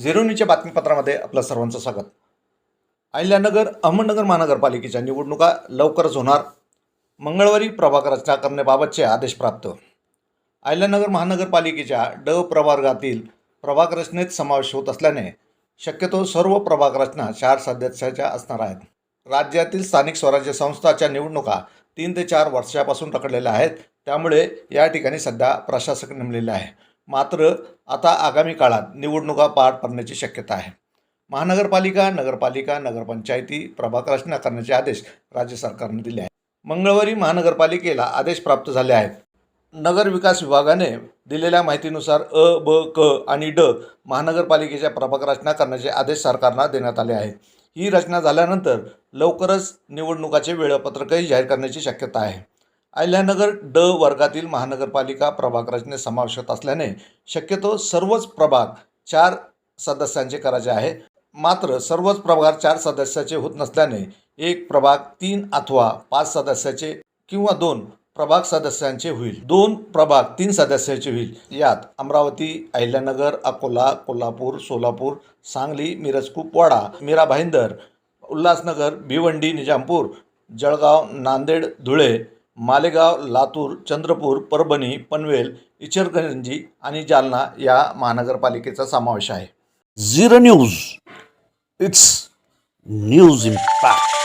झिरोनीच्या बातमीपत्रामध्ये आपलं सर्वांचं स्वागत. अहिल्यानगर अहमदनगर महानगरपालिकेच्या निवडणुका लवकरच होणार. मंगळवारी प्रभाग रचना करण्याबाबतचे आदेश प्राप्त. अहिल्यानगर महानगरपालिकेच्या ड प्रवर्गातील प्रभाग रचनेत समावेश होत असल्याने शक्यतो सर्व प्रभाग रचना चार सदस्याच्या असणार आहेत. राज्यातील स्थानिक स्वराज्य संस्थाच्या निवडणुका तीन ते चार वर्षापासून रखडलेल्या आहेत. त्यामुळे या ठिकाणी सध्या प्रशासक नेमलेले आहे. मात्र आता आगामी काळात निवडणुका पार पडण्याची शक्यता आहे. महानगरपालिका नगरपालिका नगरपंचायती प्रभाग रचना करण्याचे आदेश राज्य सरकारने दिले आहेत. मंगळवारी महानगरपालिकेला आदेश प्राप्त झाले आहेत. नगर विकास विभागाने दिलेल्या माहितीनुसार अ ब क आणि ड महानगरपालिकेच्या प्रभाग रचना करण्याचे आदेश सरकारला देण्यात आले आहेत. ही रचना झाल्यानंतर लवकरच निवडणुकाचे वेळापत्रकही जाहीर करण्याची शक्यता आहे. अहिल्यानगर ड वर्गातील महानगरपालिका प्रभाग रचनेत समावेश असल्याने शक्यतो सर्वच प्रभाग चार सदस्यांचे करायचे आहे. मात्र सर्वच प्रभाग चार सदस्याचे होत नसल्याने एक प्रभाग तीन अथवा पाच सदस्याचे किंवा दोन प्रभाग सदस्यांचे होईल. दोन प्रभाग तीन सदस्याचे होईल. यात अमरावती अहिल्यानगर अकोला कोल्हापूर सोलापूर सांगली मिरज कुपवाडा मीरा भाईंदर उल्हासनगर भिवंडी निजामपूर जळगाव नांदेड धुळे मालेगाव लातूर चंद्रपूर परभणी पनवेल इचलकरंजी आणि जालना या महानगरपालिकेचा समावेश आहे. Zero news. It's news impact.